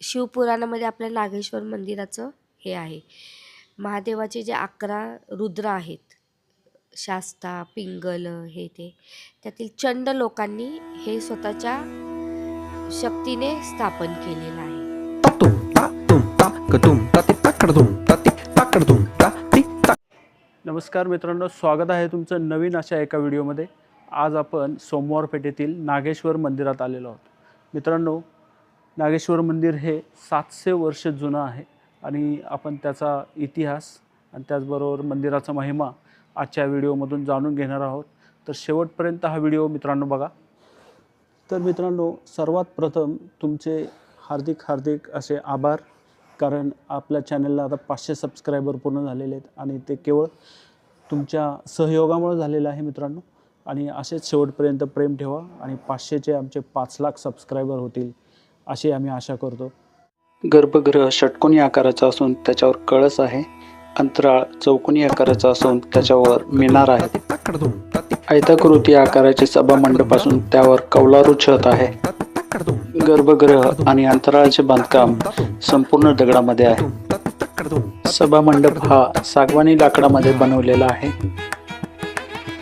शिवपुराणामध्ये आपल्या नागेश्वर मंदिराचं हे आहे. महादेवाचे जे अकरा रुद्र आहेत शास्ता पिंगल हे ते त्यातील चंड लोकांनी हे स्वतःच्या शक्तीने स्थापन केलेलं आहे. नमस्कार मित्रांनो स्वागत आहे तुमचं नवीन अशा एका व्हिडिओमध्ये. आज आपण सोमवार पेठेतील नागेश्वर मंदिरात आलेलो आहोत. मित्रांनो नागेश्वर मंदिर हे सातशे वर्ष जुनं आहे आणि आपण त्याचा इतिहास आणि त्याचबरोबर मंदिराचा महिमा आजच्या व्हिडिओमधून जाणून घेणार आहोत. तर शेवटपर्यंत हा व्हिडिओ मित्रांनो बघा. तर मित्रांनो सर्वात प्रथम तुमचे हार्दिक हार्दिक असे आभार कारण आपल्या चॅनलला आता पाचशे सबस्क्रायबर पूर्ण झालेले आहेत आणि ते केवळ तुमच्या सहयोगामुळे झालेलं आहे मित्रांनो. आणि असेच शेवटपर्यंत प्रेम ठेवा आणि पाचशेचे आमचे पाच लाख सबस्क्रायबर होतील. अशी आम्ही आशा करतो. गर्भगृह षटकोनी आकाराचा असून त्याच्यावर कळस आहे. अंतराळ चौकोनी आकाराचा असून त्याच्यावर मिनार आहे. आयताकृती आकाराचे सभामंडप असून त्यावर कौलारू छत आहे. गर्भगृह आणि अंतराळाचे बांधकाम संपूर्ण दगडामध्ये आहे. सभामंडप हा सागवानी लाकडामध्ये बनवलेला आहे.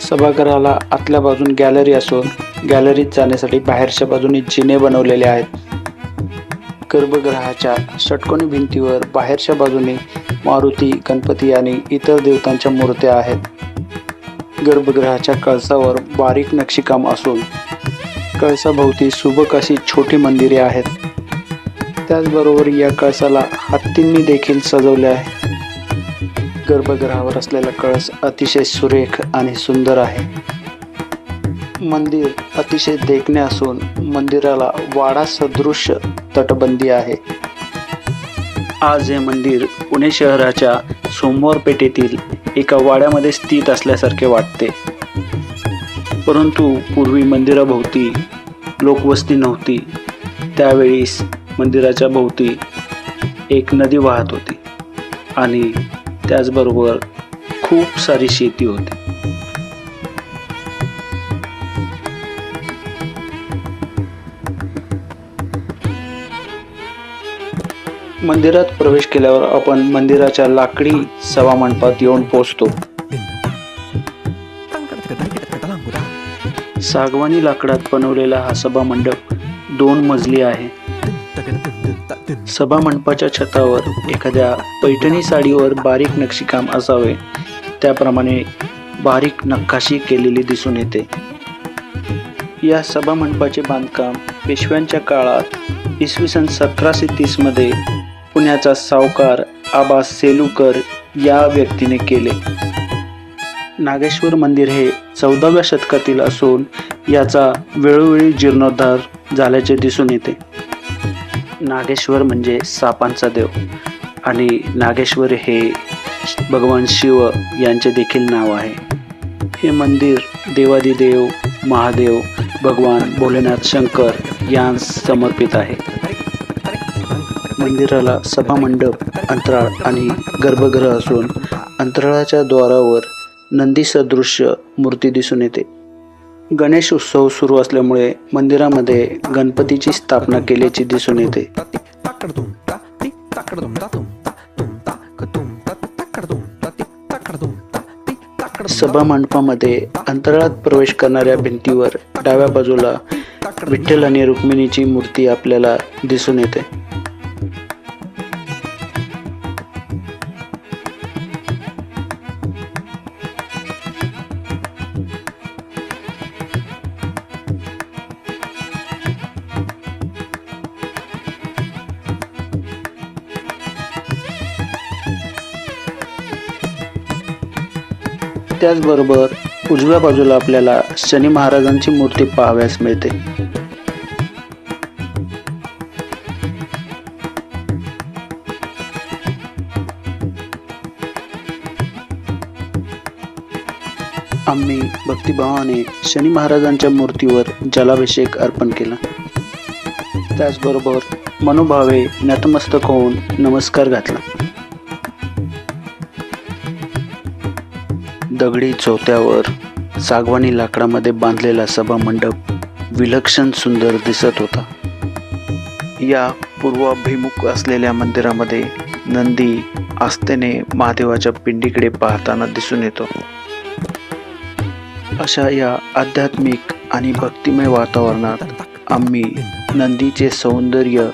सभागृहाला आतल्या बाजून गॅलरी असून गॅलरीत जाण्यासाठी बाहेरच्या बाजूने जिने बनवलेले आहेत. गर्भगृहाच्या षटकोनी भिंतीवर बाहेरच्या बाजूने मारुती गणपती आणि इतर देवतांच्या मूर्त्या आहेत. गर्भगृहाच्या कळसावर बारीक नक्षीकाम असून कळसाभोवती सुबक अशी छोटी मंदिरे आहेत. त्याचबरोबर या कळसाला हत्तींनी देखील सजवले आहे. गर्भगृहावर असलेला कळस अतिशय सुरेख आणि सुंदर आहे. मंदिर अतिशय देखणे असून मंदिराला वाडा सदृश तटबंदी आहे. आज हे मंदिर पुणे शहराच्या सोमवार पेठेतील एका वाड्यामध्ये स्थित असल्यासारखे वाटते. परंतु पूर्वी मंदिराभोवती लोकवस्ती नव्हती. त्यावेळीस मंदिराच्या भोवती एक नदी वाहत होती आणि त्याचबरोबर खूप सारी शेती होती. मंदिरात प्रवेश केल्यावर आपण मंदिराच्या लाकडी सभामंडपात येऊन पोहोचतो. सागवानी लाकडात बनवलेला हा सभा मंडप दोन मजली आहे. सभा मंडपाच्या छतावर एखाद्या पैठणी साडीवर बारीक नक्षीकाम असावे. त्याप्रमाणे बारीक नक्काशी केलेली दिसून येते. या सभा मंडपाचे बांधकाम पेशव्यांच्या काळात इसवी सन सतराशे तीसमध्ये पुण्याचा सावकार आबा सेलुकर या व्यक्तीने केले. नागेश्वर मंदिर हे चौदाव्या शतकातील असून याचा वेळोवेळी जीर्णोद्धार झाल्याचे दिसून येते. नागेश्वर म्हणजे सापांचा देव आणि नागेश्वर हे भगवान शिव यांचे देखील नाव आहे. हे मंदिर देवादिदेव महादेव भगवान भोलेनाथ शंकर यांस समर्पित आहे. मंदिराला सभामंडप अंतराळ आणि गर्भगृह असून अंतराळाच्या द्वारावर नंदी सदृश्य मूर्ती दिसून येते. गणेश उत्सव सुरू असल्यामुळे मंदिरामध्ये गणपतीची स्थापना केल्याची दिसून येते. सभामंडपामध्ये सभा मंडपामध्ये अंतराळात प्रवेश करणाऱ्या भिंतीवर डाव्या बाजूला विठ्ठल आणि रुक्मिणीची मूर्ती आपल्याला दिसून येते. त्याचबरोबर उजव्या बाजूला आपल्याला शनी महाराजांची मूर्ती पाहाव्यास मिळते. आम्ही भक्तिभावाने शनी महाराजांच्या मूर्तीवर जलाभिषेक अर्पण केला. त्याचबरोबर मनोभावे नतमस्तक होऊन नमस्कार घातला. दगडी चौथ्यावर सागवानी लाकडामध्ये बांधलेला सभा मंडप विलक्षण सुंदर दिसत होता. या पूर्वाभिमुख असलेल्या मंदिरामध्ये नंदी आस्थेने महादेवाच्या पिंडीकडे पाहताना दिसून येतो. अशा या आध्यात्मिक आणि भक्तिमय वातावरणात आम्ही नंदीचे सौंदर्य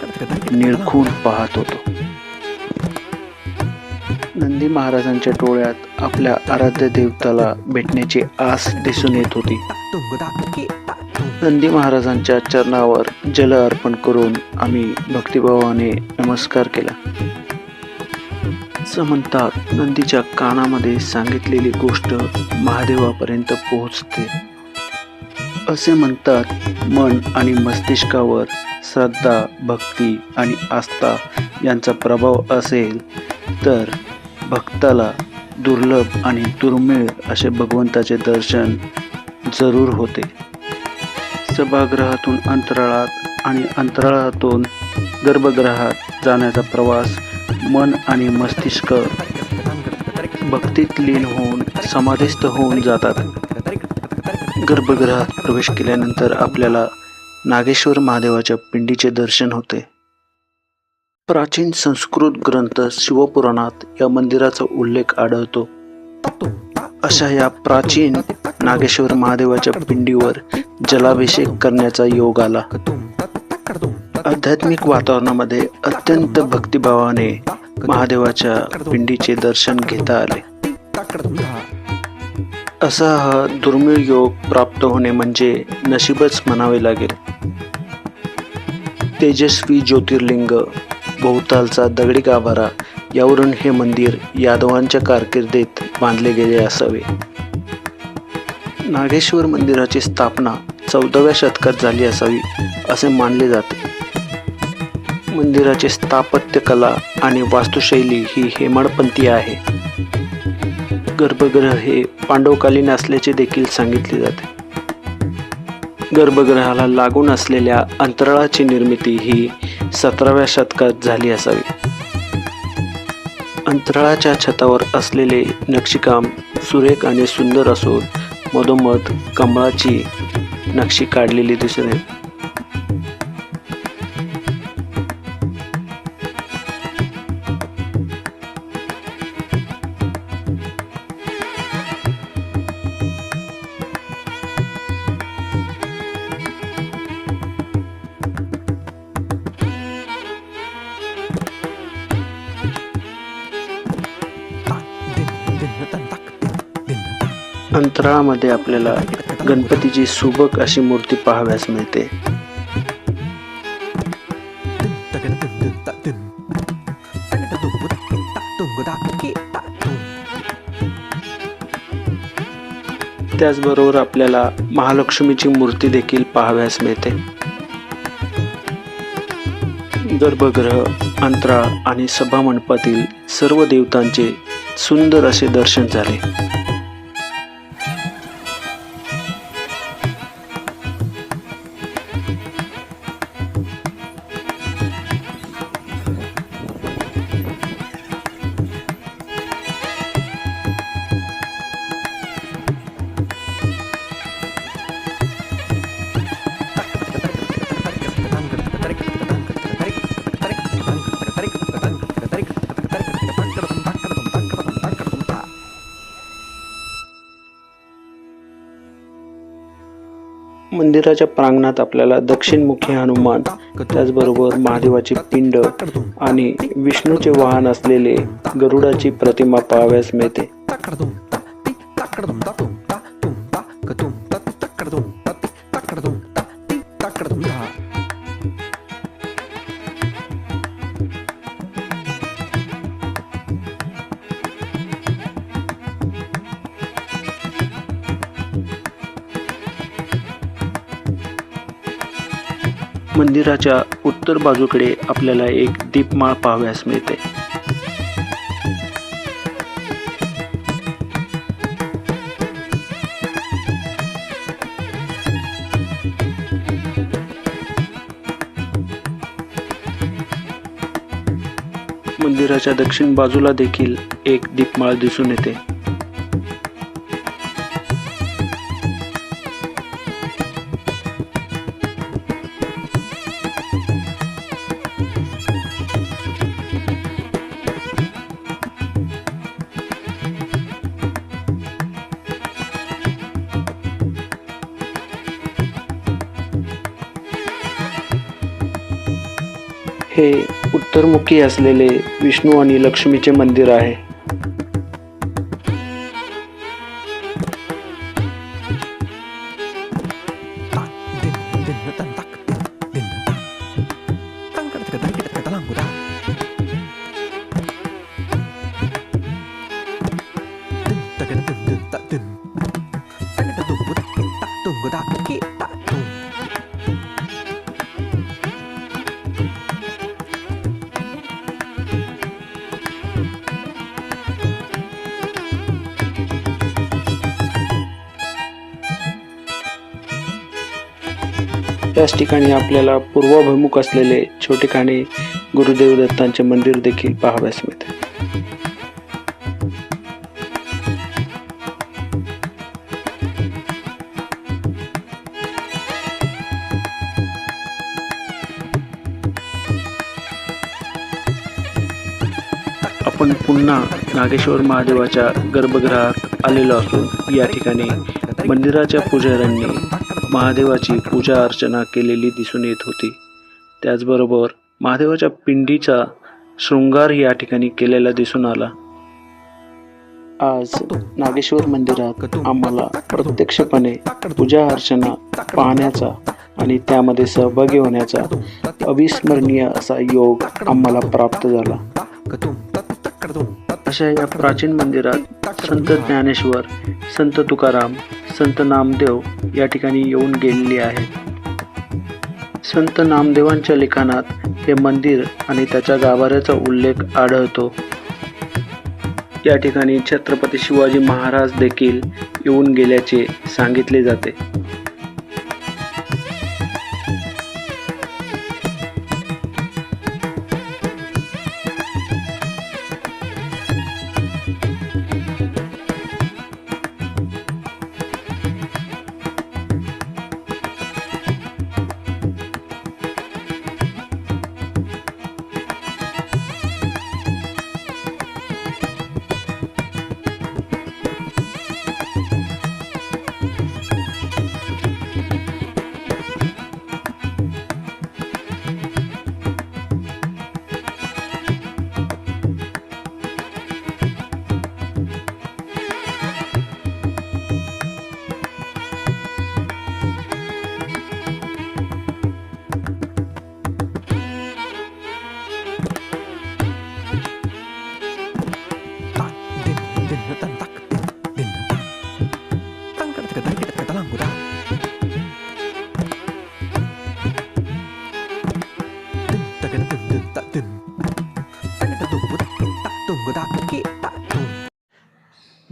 निळखून पाहत होतो. नंदी महाराजांच्या डोळ्यात आपल्या आराध्य देवताला भेटण्याची आस दिसून येत होती. नंदी महाराजांच्या चरणावर जल अर्पण करून आम्ही भक्तिभावाने नमस्कार केला. असं म्हणतात नंदीच्या कानामध्ये सांगितलेली गोष्ट महादेवापर्यंत पोहोचते. असे म्हणतात मन आणि मस्तिष्कावर श्रद्धा भक्ती आणि आस्था यांचा प्रभाव असेल तर भक्ताला दुर्लभ आणि दुर्मिळ असे भगवंताचे दर्शन जरूर होते. सभागृहातून अंतराळात आणि अंतराळातून गर्भगृहात जाण्याचा प्रवास मन आणि मस्तिष्क भक्तीत लीन होऊन समाधिस्थ होऊन जातात. गर्भगृहात प्रवेश केल्यानंतर आपल्याला नागेश्वर महादेवाच्या पिंडीचे दर्शन होते. प्राचीन संस्कृत ग्रंथ शिवपुराणात या मंदिराचा उल्लेख आढळतो. अशा या प्राचीन नागेश्वर महादेवाच्या पिंडीवर जलाभिषेक करण्याचा योग आला. आध्यात्मिक वातावरणामध्ये अत्यंत भक्तिभावाने महादेवाच्या पिंडीचे दर्शन घेता आले. असा हा दुर्मिळ योग प्राप्त होणे म्हणजे नशीबच म्हणावे लागेल. तेजस्वी ज्योतिर्लिंग भोवतालचा दगडी गाभारा यावरून हे मंदिर यादवांच्या कारकिर्दीत बांधले गेले असावे. नागेश्वर मंदिराची स्थापना चौदाव्या शतकात झाली असावी असे मानले जाते. मंदिराची स्थापत्य कला आणि वास्तुशैली ही हेमाडपंथी आहे. गर्भगृह हे पांडवकालीन असल्याचे देखील सांगितले जाते. गर्भगृहाला लागून असलेल्या अंतराळाची निर्मिती ही सतराव्या शतकात झाली असावी. अंतराळाच्या छतावर असलेले नक्षीकाम सुरेख आणि सुंदर असून मधोमध कमळाची नक्षी काढलेली दिसून यामध्ये आपल्याला गणपतीची सुबक अशी मूर्ती पाहाव्यास मिळते. त्याचबरोबर आपल्याला महालक्ष्मीची मूर्ती देखील पाहाव्यास मिळते. गर्भगृह अंतराळ आणि सभामंडपातील सर्व देवतांचे सुंदर असे दर्शन झाले. मंदिराच्या प्रांगणात आपल्याला दक्षिणमुखी हनुमान त्याचबरोबर महादेवाची पिंड आणि विष्णूचे वाहन असलेले गरुडाची प्रतिमा पाहाव्यास मिळते. मंदिराच्या उत्तर बाजूकडे आपल्याला एक दीपमाळ पाहाव्यास मिळते. मंदिराच्या दक्षिण बाजूला देखील एक दीपमाळ दिसून येते. अंतर्मुखी असलेले विष्णू आणि लक्ष्मीचे मंदिर आहे. याच ठिकाणी आपल्याला पूर्वाभिमुख असलेले छोटे खाणे गुरुदेव दत्तांचे मंदिर देखील पाहाव्यास मिळते. आपण पुन्हा नागेश्वर महादेवाच्या गर्भगृहात आलेलो असून या ठिकाणी मंदिराच्या पुजाऱ्यांनी महादेवाची पूजा अर्चना केलेली दिसून येत होती. त्याचबरोबर महादेवाच्या पिंडीचा शृंगार या ठिकाणी केलेला दिसून आला. आज नागेश्वर मंदिरात आम्हाला प्रत्यक्षपणे पूजा अर्चना पाहण्याचा आणि त्यामध्ये सहभागी होण्याचा अविस्मरणीय असा योग आम्हाला प्राप्त झाला. अशा या प्राचीन मंदिरात संत ज्ञानेश्वर संत तुकाराम संत नामदेव या ठिकाणी येऊन गेलेले आहेत. संत नामदेवांच्या लिखाणात हे मंदिर आणि त्याच्या गाभाऱ्याचा उल्लेख आढळतो. या ठिकाणी छत्रपती शिवाजी महाराज देखील येऊन गेल्याचे सांगितले जाते.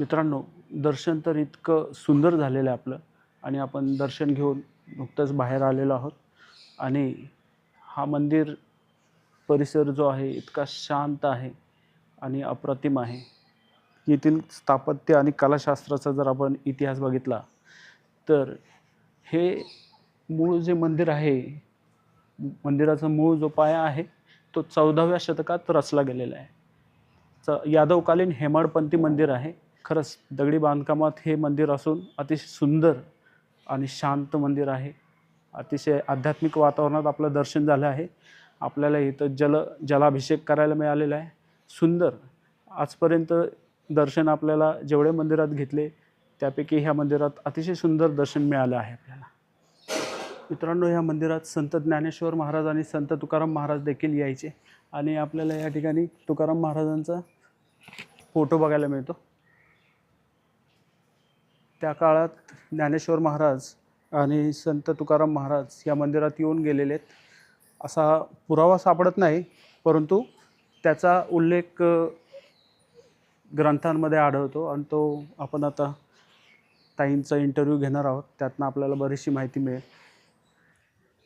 मित्रांनो दर्शन तर इतकं सुंदर झालेलं आहे आपलं. आणि आपण दर्शन घेऊन नुकतंच बाहेर आलेलो आहोत. आणि हा मंदिर परिसर जो आहे इतका शांत आहे आणि अप्रतिम आहे. येथील स्थापत्य आणि कलाशास्त्राचा जर आपण इतिहास बघितला तर हे मूळ जे मंदिर आहे मंदिराचा मूळ जो पाया आहे तो चौदाव्या शतकात रचला गेलेला आहे. च यादवकालीन हेमाडपंथी मंदिर आहे. खरंच दगडी बांधकामात हे मंदिर असून अतिशय सुंदर आणि शांत मंदिर आहे. अतिशय आध्यात्मिक वातावरणात आपलं दर्शन झालं आहे. आपल्याला इथं जल जलाभिषेक करायला मिळालेला आहे. सुंदर. आजपर्यंत दर्शन आपल्याला जेवढे मंदिरात घेतले त्यापैकी ह्या मंदिरात अतिशय सुंदर दर्शन मिळालं आहे आपल्याला. मित्रांनो ह्या मंदिरात संत ज्ञानेश्वर महाराज आणि संत तुकाराम महाराज देखील यायचे आणि आपल्याला या ठिकाणी तुकाराम महाराजांचा फोटो बघायला मिळतो. त्या काळात ज्ञानेश्वर महाराज आणि संत तुकाराम महाराज या मंदिरात येऊन गेलेले आहेत. असा पुरावा सापडत नाही परंतु त्याचा उल्लेख ग्रंथांमध्ये आढळतो आणि तो आपण आता ताईंचा इंटरव्ह्यू घेणार आहोत. त्यातनं आपल्याला बरीचशी माहिती मिळेल.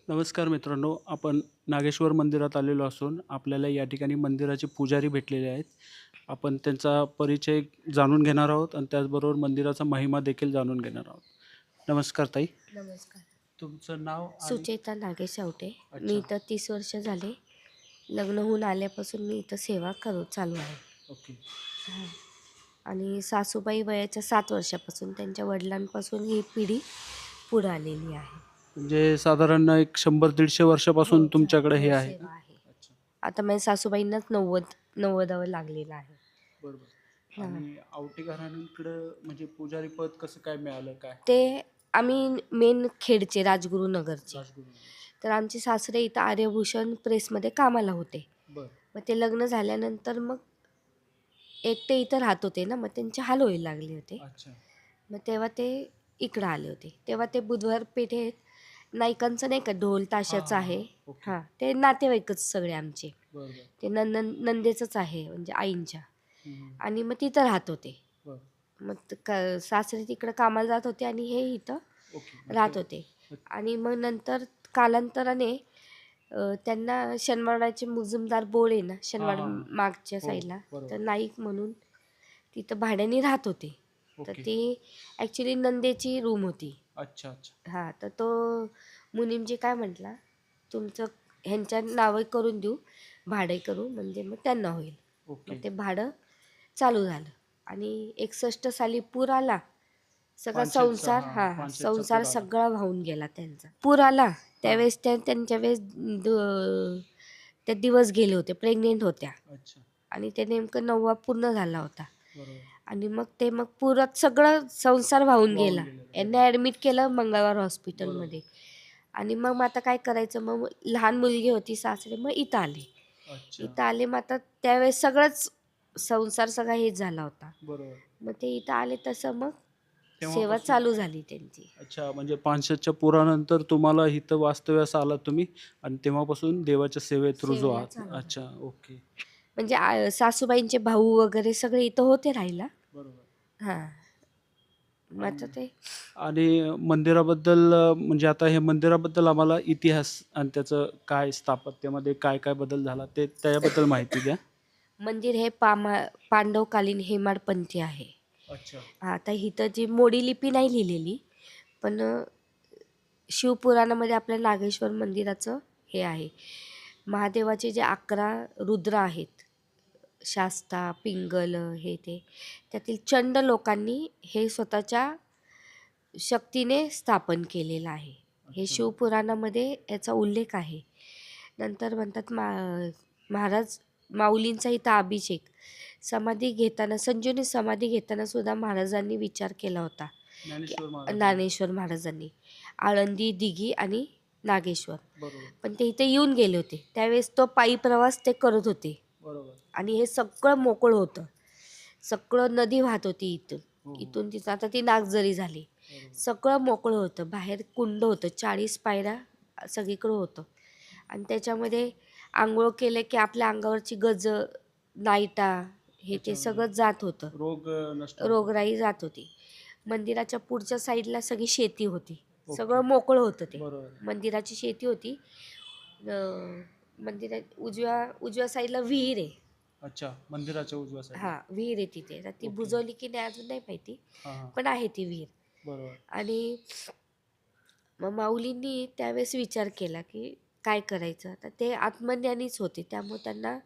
नमस्कार मित्रांनो आपण नागेश्वर मंदिरात आलेलो असून आपल्याला या ठिकाणी मंदिराचे पुजारी भेटलेले आहेत. आपण त्यांचा परिचय जाणून घेणार आहोत आणि त्याचबरोबर मंदिराचा महिमा देखील जाणून घेणार आहोत. नमस्कार ताई. नमस्कार. तुमचं नाव सुचेता नागेश आवटे. मी इथं तीस वर्ष झाले. लग्न होऊन आल्यापासून मी इथं सेवा करू चालू आहे. ओके. हां. आणि सासूबाई वयाच्या सात वर्षापासून त्यांच्या वडिलांपासून ही पिढी पुढं आलेली आहे. म्हणजे साधारण एक शंभर दीडशे वर्षापासून हो, तुमच्याकडे हे आहे. सेवा आहे. अच्छा. आता माझ्या सासूबाईंनाच नव्वद नव्वदावं लागलेलं आहे. बरोबर. आणि आवटी घराण्याकडं म्हणजे पुजारी पद कसं काय मिळालं काय? ते आम्ही मेन खेडचे राजगुरू नगरचे राजगुरू तर आमचे सासरे इथं आर्यभूषण प्रेसमध्ये कामाला होते. बर. मग ते लग्न झाल्यानंतर मग एकटे इथं राहत होते ना मग त्यांचे हाल व्हायला लागले होते. अच्छा. मग तेव्हा ते इकडं आले होते. तेव्हा ते बुधवार पेठेत नाईकांचं नाही का ढोल ताशाचं हा, आहे. ओके. हां ते नातेवाईकच सगळे आमचे. बर बर. ते नंद नंदेचंच आहे म्हणजे आईंच्या. हम्म, आणि मग तिथं राहत होते. बर. मग त- क सासरे तिकडं कामाला जात होते आणि हे इथं ओके राहत होते. आणि मग नंतर कालांतराने अ, त्यांना शनिवारवाड्याचे मुजुमदार बोळ आहे ना शनिवार हा. मागच्या हो, साईडला बरोबर. तर नाईक म्हणून तिथं भाड्याने राहत होते. तर ओके. ती ॲक्च्युली नंदेची रूम होती. अच्छा अच्छा. हां तर तो मुनीमजी काय म्हटला तुमचं ह्यांच्या नावं करून देऊ भाडे करू म्हणजे मग त्यांना होईल. ओके. मग ते भाडं चालू झालं. आणि एकसष्ट साली पूर आला सगळा पानशेतचा, संसार हा, हा पानशेतचा संसार पूर आला. सगळा वाहून गेला त्यांचा. पूर आला त्यावेळेस त्या त्यांच्या वेळेस द- त्या दिवस गेले होते प्रेग्नेंट होत्या. अच्छा. आणि ते नेमकं नववा पूर्ण झाला होता. बरोबर. आणि मग ते मग पुरात सगळं संसार वाहून वाहून गेला. यांना ॲडमिट केलं मंगळवार हॉस्पिटलमध्ये आणि मग मग आता काय करायचं? मग लहान मुलगी होती सासरे मग इथं आले. अच्छा. इथं आले मग आता त्यावेळेस सगळंच संसार सगळा हेच झाला होता. बरोबर. मग ते इथं आले तसं मग सेवा तेव्हापासून- चालू झाली त्यांची. अच्छा म्हणजे पानशेतच्या पुरानंतर तुम्हाला इथं वास्तव्यास आलात तुम्ही आणि तेव्हापासून देवाच्या सेवेत रुजू सेवेला आहात. चालू. अच्छा ओके. म्हणजे आ- सासूबाईंचे भाऊ वगैरे सगळे इथं होते राहायला? बरोबर हां. मग आता ते? आणि मंदिराबद्दल अ, म्हणजे आता हे मंदिराबद्दल आम्हाला इतिहास आणि त्याचं काय स्थापत्यामध्ये काय काय बदल झाला ते त्याबद्दल माहिती द्या. मंदिर हे पामा पांडवकालीन हेमाडपंथी आहे. अच्छा. हा, आता इथं जी मोडी लिपी नाही लिहिलेली पण अ, शिवपुराणामध्ये आपल्या नागेश्वर मंदिराचं हे आहे. महादेवाचे जे अकरा रुद्र आहेत शास्ता पिंगल हे ते. त्यातील चंड लोकांनी हे स्वतःच्या शक्तीने स्थापन केलेलं आहे. हे. शिवपुराणामध्ये याचा उल्लेख आहे. नंतर म्हणतात मा महाराज माऊलींचा इथं अभिषेक. समाधी घेताना संजीवनी समाधी घेताना सुद्धा महाराजांनी विचार केला होता. ज्ञानेश्वर महाराज ज्ञानेश्वर महाराजांनी. आळंदी दिघी आणि नागेश्वर. पण ते इथे येऊन गेले होते. त्यावेळेस तो पायी प्रवास ते करत होते. बरोबर. आणि हे सगळं मोकळं होतं. सगळं नदी वाहत होती इथून. हो, हो. इथून तिथं आता ती नागझरी झाली. सगळं मोकळं होतं. बाहेर कुंड होतं. चाळीस पायऱ्या सगळीकडं होतं. आणि त्याच्यामध्ये आंघोळ केले की आपल्या अंगावरची गज नाईटा हे ते सगळं जात होतं. रोग. रोगराई जात होती. मंदिराच्या पुढच्या साईडला सगळी शेती होती. सगळं मोकळं होतं ते. मंदिराची शेती होती. अं, मंदिरात उजव्या उजव्या साईडला विहीर आहे. अच्छा मंदिराच्या उजव्या side ला. हा विहीर आहे तिथे. तर ती. बुजवली की नाही अजून नाही माहिती हा हा. पण आहे ती विहीर. बरोबर. आणि मग माऊलींनी त्यावेळेस विचार केला की काय करायचं? तर ते आत्मज्ञानीच होते त्यामुळे त्यांना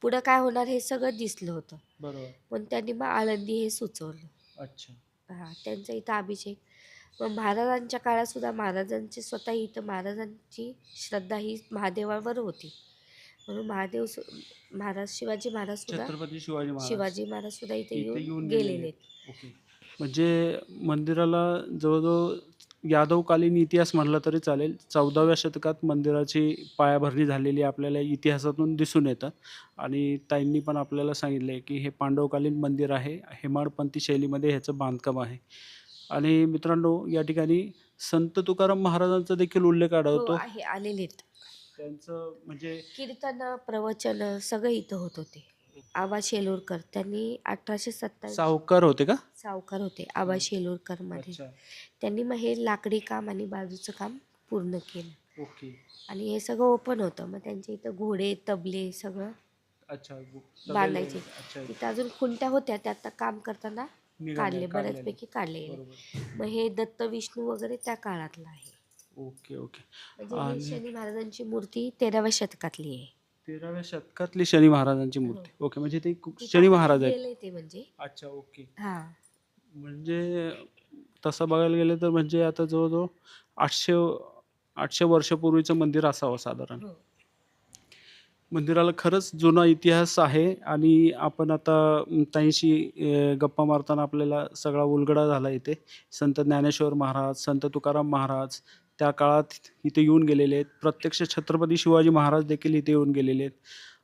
पुढं काय होणार हे सगळं दिसलं होतं. बरोबर. पण त्यांनी मग आळंदी हे सुचवलं. अच्छा. हां त्यांचा इथं अभिषेक. मग महाराजांच्या काळात सुद्धा महाराजांची स्वतः इथं महाराजांची श्रद्धा ही महादेवावर होती. म्हणून महादेव महाराज शिवाजी महाराज सुद्धा छत्रपती शिवाजी महाराज शिवाजी महाराज सुद्धा इथे इथे येऊन गेलेले आहेत. ओके. म्हणजे मंदिराला जवळजवळ यादवकालीन इतिहास म्हणला तरी चालेल. चौदाव्या शतकात मंदिराची पायाभरणी झालेली आपल्याला इतिहासातून दिसून येतं. आणि ताईंनी पण आपल्याला सांगितलं आहे की हे पांडवकालीन मंदिर आहे. हेमाडपंथी शैलीमध्ये ह्याचं बांधकाम आहे. आणि मित्रांनो या ठिकाणी संत तुकाराम महाराजांचा देखील उल्लेख हो आढळतो आहे आलेले आहेत. त्यांचं म्हणजे कीर्तन प्रवचन सगळं इथं होत होते. आबा शेलोरकर त्यांनी अठराशे सत्तावीस सावकार होते का? सावकार होते आबा शेलोरकरमध्ये अच्छा. त्यांनी मग हे लाकडी काम आणि बाजूचं काम पूर्ण केलं. ओके. आणि हे सगळं ओपन होतं. मग त्यांच्या इथं घोडे तबले सगळं अच्छा बांधायचे. अच्छा तिथं अजून खुंट्या होत्या. त्या आता काम करताना निघाले, काढले काढलेले. बऱ्याचपैकी काढले. बरोबर. मग हे दत्त विष्णू वगैरे त्या काळातलं आहे. Okay okay. म्हणजे ही आणि- शनी महाराजांची मूर्ती तेराव्या शतकातली आहे. तेराव्या शतकातली शनी महाराजांची मूर्ती. ओके म्हणजे ते कु- तिथं शनी महाराज आहेत. ते म्हणजे. अच्छा ओके. हा. म्हणजे तसं बघायला गेलं तर म्हणजे आता जवळजवळ आठशे आठशे वर्षापूर्वीचं मंदिर असावं साधारण. हो. मंदिराला खरंच जुना इतिहास आहे आणि आपण आता अं, ताईंशी अं, गप्पा मारताना आपल्याला सगळा उलगडा झाला इथे. संत ज्ञानेश्वर महाराज संत तुकाराम महाराज त्या काळात इथे येऊन गेलेले आहेत. प्रत्यक्ष छत्रपती शिवाजी महाराज देखील इथे येऊन गेलेले आहेत.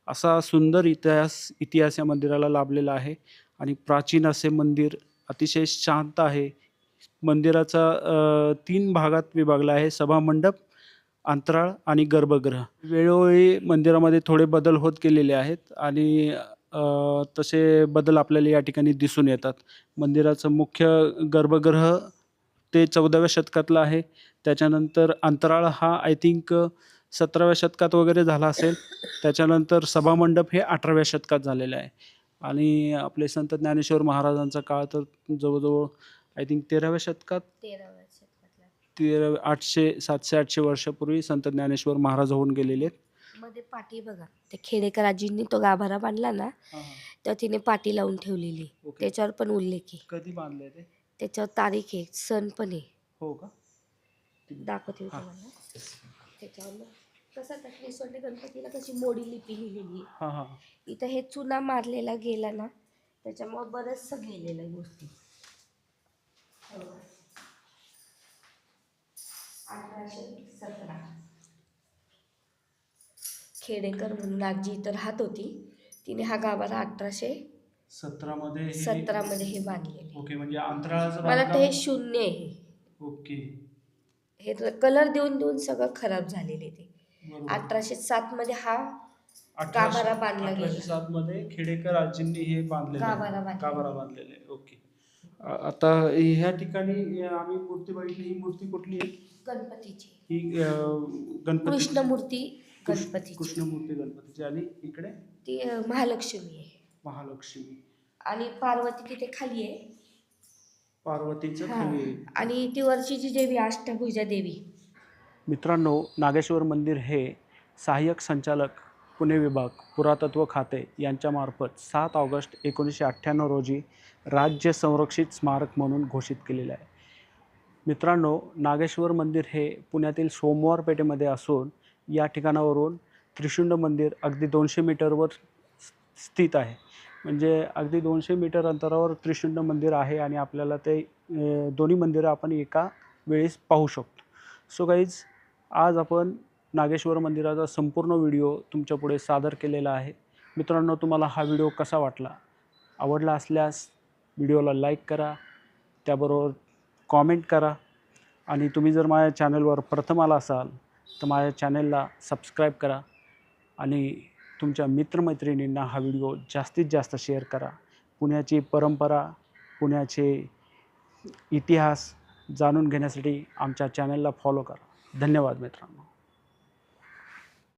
असा सुंदर इतिहास इतिहास या मंदिराला लाभलेला आहे. आणि प्राचीन असे मंदिर अतिशय शांत आहे. मंदिराचा तीन भागात विभागला आहे. सभामंडप अंतराळ आणि गर्भगृह. वेळोवेळी मंदिरामध्ये थोडे बदल होत गेलेले आहेत. आणि तसे बदल आपल्याला या ठिकाणी दिसून येतात. मंदिराचं मुख्य गर्भगृह ते चौदाव्या शतकातलं आहे. त्याच्यानंतर अंतराळ हा आय थिंक सतराव्या शतकात वगैरे झाला असेल. त्याच्यानंतर सभामंडप हे अठराव्या शतकात झालेलं आहे. आणि आपले संत ज्ञानेश्वर महाराजांचा काळ तर जवळजवळ आय थिंक तेराव्या शतकात? तेराव्या आठशे सातशे आठशे वर्षापूर्वी संत ज्ञानेश्वर महाराज होऊन गेलेले आहेत. मध्ये पाटी बघा. ते खेडेकर आजींनी तो गाभारा बांधला ना तर तिने पाटी लावून ठेवलेली. त्याच्यावर पण उल्लेख आहे. कधी बांधले ते? त्याच्यावर तारीख आहे सण पण आहे. हो का? दाखवते मी. तुम्हाला. त्याच्यावर कसं श्रीस्वंड गणपतीला कशी मोडी लिपी लिहिलेली आहे. हां हां. इथं हे चुना मारलेला गेला ना त्याच्यामुळे बरंचसं गेलेलं आहे गोष्टी अठराशे सतरा. खेडेकर म्हणून आजी इथं राहत होती. तिने हा गाभारा अठराशे सतरामध्ये हे- सतरामध्ये हे बांधलेले ओके म्हणजे अंतराळाचं मला बांधकाम- शून्य आहे. ओके हे कलर देऊन देऊन सगळं खराब झालेले ते बरोबर. अठराशे सात मध्ये हा अठराशे- गाभारा बांधला गेला. अठराशे सात मध्ये खेडेकर आजींनी हे बांधलेले आहे. गाभारा बांधलेला. गाभारा बांधलेले. ओके आता ह्या ठिकाणी अ, आम्ही मूर्ती बघितली ही मूर्ती कुठली आहे गणपतीची ही अ, गणपती कृष्णमूर्ती कृष्ण- गणपतीची कृष्णमूर्ती गणपतीची आणि इकडे ती अं, महालक्ष्मी आहे महालक्ष्मी आणि पार्वती तिथे खाली आहे पार्वतीचं हा. खाली आहे. आणि ती वर्षीची देवी अष्टभुजा देवी मित्रांनो नागेश्वर मंदिर हे सहाय्यक संचालक पुणे विभाग पुरातत्व खाते यांच्यामार्फत सात ऑगस्ट एकोणीसशे अठ्ठ्याण्णव रोजी राज्य संरक्षित स्मारक म्हणून घोषित केलेले आहे मित्रांनो नागेश्वर मंदिर हे पुण्यातील सोमवार पेठेमध्ये असून या ठिकाणावरून त्रिशुंड मंदिर अगदी दोनशे मीटरवर स- स्थित आहे. म्हणजे अगदी दोनशे मीटर अंतरावर त्रिशुंड मंदिर आहे आणि आपल्याला ते दोन्ही मंदिरं आपण एका वेळेस पाहू शकतो. सो गाईज आज आपण नागेश्वर मंदिराचा संपूर्ण व्हिडिओ तुमच्यापुढे सादर केलेला आहे. मित्रांनो तुम्हाला हा व्हिडिओ कसा वाटला? आवडला असल्यास व्हिडिओला लाईक करा त्याबरोबर कॉमेंट करा आणि तुम्ही जर माझ्या चॅनलवर प्रथम आला असाल तर माझ्या चॅनलला सबस्क्राईब करा आणि तुमच्या मित्रमैत्रिणींना हा व्हिडिओ जास्तीत जास्त शेअर करा. पुण्याची परंपरा पुण्याचे इतिहास जाणून घेण्यासाठी आमच्या चॅनलला फॉलो करा. धन्यवाद मित्रांनो.